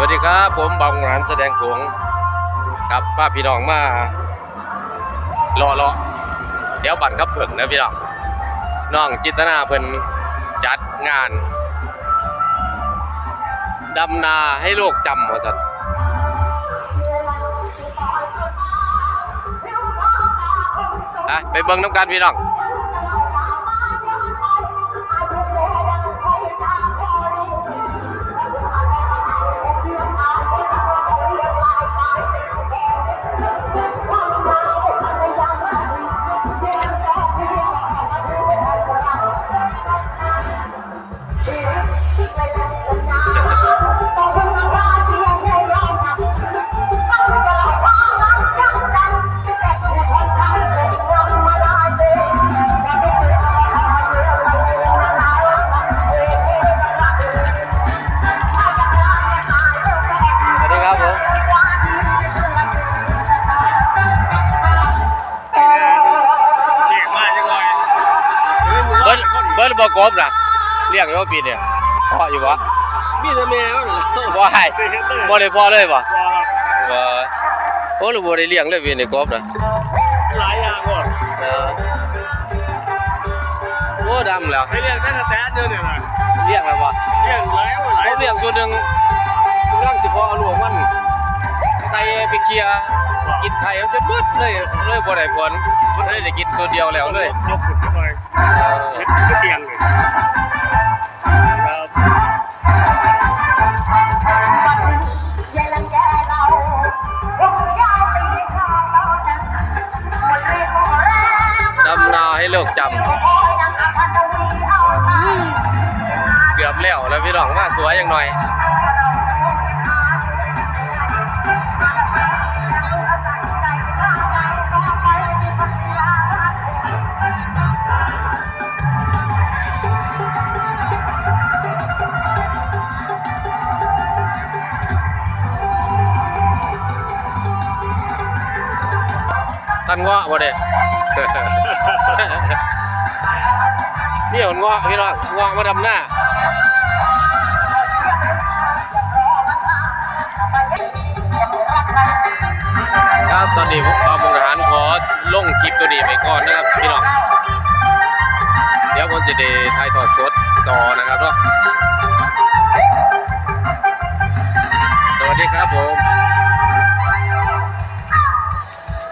วัสดีครับ ผมบางร้านแสดงโขงครับป้าพี่น้องมารอรอเดี๋ยวบัตรครับเพิ่งนะพี่น้องน้องจิตนาเพิ่นจัดงานดำนาให้โลกจำว่าสันอะไปเบิ่งน้ำกันพี่น้อง บิ้ลเบิ้ลบอกบนะเรียกอยู่ว่าปีเนี่ยพ่ออยู่วะมีแต่แมวเหรอบ่ให้เป็นเฮดเตอร์บ่ได้พ่อเลยบ่ว้าวบ่โอ้หรือบ่ได้เลี้ยงเลยปีนี่กบนะหลายอย่างก่อนเออโอ้ดำแล้วไปเรียกตั้งแต่แต๊ดเดินเนี่ยนะเลี้ยงแล้วบ่เรียกหลายหลายเขาเลี้ยงตัวหนึง ลียร์กินไข่มันจนหมดเลยเลยบ่ได้ผลบ่ได้ได้กินตัวเดียวแล้วเลยยกขึ้นขึ้นไปเออเช็ดก็เตียงเลยครับดำนาให้เลิกจำเกือบแล้วแล้วพี่น้องมาสวยอย่างหน่อย ท่านเงาะบ่เด้ นี่คนเงาะพี่น้องเงาะมาดำหน้าครับตอนนี้ผมบางทหารขอลงคลิปตัวนี้ไปก่อนนะครับพี่น้องเดี๋ยวผมจะได้ถ่ายทอดสดต่อนะครับเนาะ